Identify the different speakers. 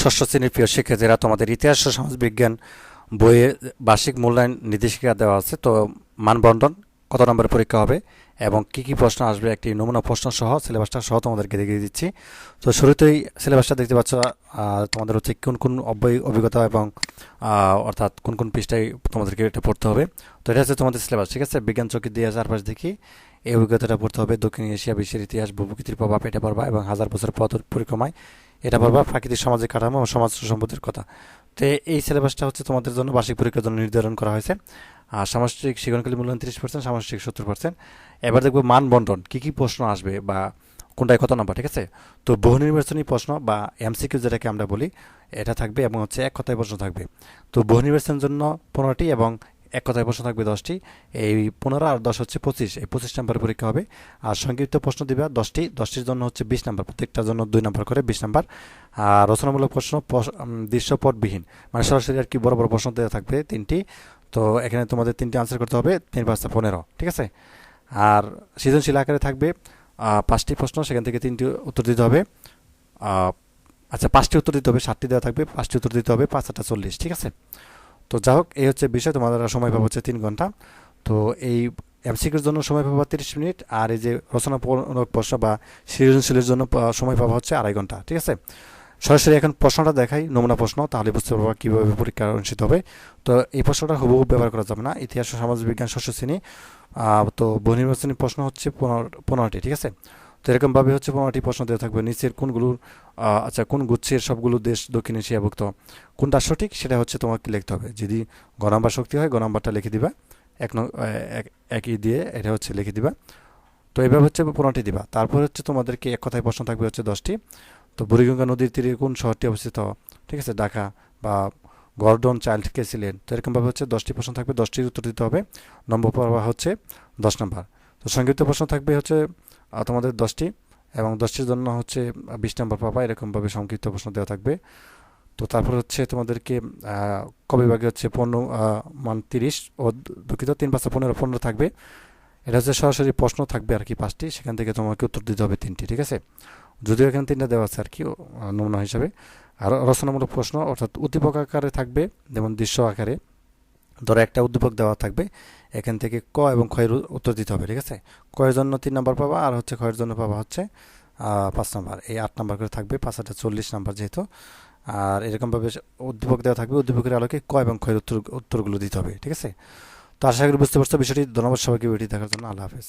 Speaker 1: ষষ্ঠ শ্রেণির প্রিয় শিক্ষার্থীরা, তোমাদের ইতিহাস ও সমাজবিজ্ঞান বইয়ে বার্ষিক মূল্যায়ন নির্দেশিকা দেওয়া আছে। তো মানবন্ধন কত নম্বরের পরীক্ষা হবে এবং কি কি প্রশ্ন আসবে, একটি নমুনা প্রশ্ন সহ সিলেবাসটা সহ তোমাদেরকে দেখিয়ে দিচ্ছি। তো শুরুতেই সিলেবাসটা দেখতে পাচ্ছ তোমাদের হচ্ছে কোন কোন অভিজ্ঞতা এবং অর্থাৎ কোন কোন পৃষ্ঠায় তোমাদেরকে এটা পড়তে হবে। তো এটা হচ্ছে তোমাদের সিলেবাস ঠিক আছে? বিজ্ঞান চৌকি দিয়ে চারপাশ দেখি। এই অভিজ্ঞতাটা পড়তে হবে দক্ষিণ এশিয়া বিশ্বের ইতিহাস, ভূপ্রকৃতির প্রভাব, এটা পড়বা এবং হাজার বছর পথ পরিক্রমায় এটা পড়বা প্রাকৃতিক সামাজিক কাঠামো ও সমাজ সম্পদের কথা। তো এই সিলেবাসটা হচ্ছে তোমাদের জন্য বার্ষিক পরীক্ষার জন্য নির্ধারণ করা হয়েছে। আর সামষ্টিক শিক্ষণকালী মূল্যায়ন তিরিশ পার্সেন্ট সামষ্টিক সত্তর পার্সেন্ট এবার দেখব মান বন্টন, কী কী প্রশ্ন আসবে বা কোনটায় কত নাম্বার, ঠিক আছে? তো বহু নির্বাচনী প্রশ্ন বা এমসিকিউ যেটাকে আমরা বলি, এটা থাকবে এবং হচ্ছে এক কথায় প্রশ্ন থাকবে। তো বহু নির্বাচনের জন্য পনেরোটি এবং এক কথায় প্রশ্ন থাকবে দশটি। এই পনেরো আর দশ হচ্ছে পঁচিশ। এই পঁচিশ নাম্বার পরীক্ষা হবে। আর সংক্ষিপ্ত প্রশ্ন দিবে দশটি। দশটির জন্য হচ্ছে বিশ নাম্বার। প্রত্যেকটার জন্য দুই নাম্বার করে বিশ নাম্বার। আর রচনামূলক প্রশ্ন দৃশ্যপটবিহীন। মানে সরাসরি আর কি বড় বড় প্রশ্ন দেওয়া থাকবে তিনটি। তো এখানে তোমাদের তিনটি আনসার করতে হবে। তিন পাঁচটা পনেরো। ঠিক আছে? আর সৃজনশীল আকারে থাকবে পাঁচটি প্রশ্ন। সেখান থেকে তিনটি উত্তর দিতে হবে। আচ্ছা পাঁচটি উত্তর দিতে হবে। সাতটি দেওয়া থাকবে। পাঁচটি উত্তর দিতে হবে। পাঁচ আটটা চল্লিশ। ঠিক আছে? তো যা হোক এই হচ্ছে বিষয়। তোমাদের সময় পাবো হচ্ছে তিন ঘণ্টা। তো এই এমসিকিউর জন্য সময় পাবো তিরিশ মিনিট। আর এই যে রচনামূলক প্রশ্ন বা সৃজনশীলের জন্য সময় পাবো হচ্ছে আড়াই ঘণ্টা। ঠিক আছে? সরাসরি এখন প্রশ্নটা দেখাই নমুনা প্রশ্ন। তাহলে বুঝতে পারব কীভাবে পরীক্ষা অনুষ্ঠিত হবে। তো এই প্রশ্নটা হুবহু ব্যবহার করা যাবে না। ইতিহাস ও সমাজ বিজ্ঞান ষষ্ঠ শ্রেণি তো বহু নির্বাচনী প্রশ্ন হচ্ছে পনেরো পনেরোটি। ঠিক আছে? তো এরকমভাবে হচ্ছে পনেরোটি প্রশ্ন দেওয়া থাকবে। নিচের কোনগুলোর আচ্ছা কোন গুচ্ছের সবগুলো দেশ দক্ষিণ এশিয়াভুক্ত, কোনটা সঠিক সেটা হচ্ছে তোমাকে লিখতে হবে। যদি গ নাম্বার শক্তি হয়, গ নাম্বারটা লিখে দিবা। এক একই দিয়ে এটা হচ্ছে লিখে দিবা। তো এভাবে হচ্ছে পনেরোটি দিবা। তারপর হচ্ছে তোমাদেরকে এক কথায় প্রশ্ন থাকবে হচ্ছে দশটি। তো বুড়িগঙ্গা নদীর তীরে কোন শহরটি অবস্থিত? ঠিক আছে, ঢাকা বা গর্ডন চাইল্ড কে ছিলেন তো এরকমভাবে হচ্ছে দশটি প্রশ্ন থাকবে। দশটির উত্তর দিতে হবে। নম্বর পাওয়া হচ্ছে দশ নম্বর। তো সংক্ষিপ্ত প্রশ্ন থাকবে হচ্ছে তোমাদের দশটি এবং দশটির জন্য হচ্ছে বিশ নম্বর পাবা এরকমভাবে সংক্ষিপ্ত প্রশ্ন দেওয়া থাকবে। তো তারপর হচ্ছে তোমাদেরকে আহ, ক হচ্ছে পনেরো মান তিরিশ ও দুঃখিত তিন পাঁচটা পনেরো পনেরো থাকবে। এটা হচ্ছে সরাসরি প্রশ্ন থাকবে আর কি পাঁচটি সেখান থেকে তোমাকে উত্তর দিতে হবে তিনটি ঠিক আছে? যদিও এখানে তিনটা দেওয়া আছে আর কি নমুনা হিসাবে। আর রচনামূলক প্রশ্ন অর্থাৎ উদ্দীপক আকারে থাকবে যেমন দৃশ্য আকারে। ধরো একটা উদ্দীপক দেওয়া থাকবে, এখান থেকে ক এবং ক্ষয়ের উত্তর দিতে হবে, ঠিক আছে? কয়ের জন্য তিন নম্বর পাবা, আর হচ্ছে ক্ষয়ের জন্য পাবা হচ্ছে পাঁচ নম্বর। এই আট নম্বর করে থাকবে, পাঁচ আটটা চল্লিশ নম্বর যেহেতু। আর এরকমভাবে উদ্দীপক দেওয়া থাকবে, উদ্দীপকের আলোকে ক এবং ক্ষয়ের উত্তর, উত্তরগুলো দিতে হবে, ঠিক আছে? তো আশা করি বুঝতে পারছ বিষয়টি। ধন্যবাদ সবাইকে ভিডিও দেখার জন্য। আল্লাহ হাফেজ।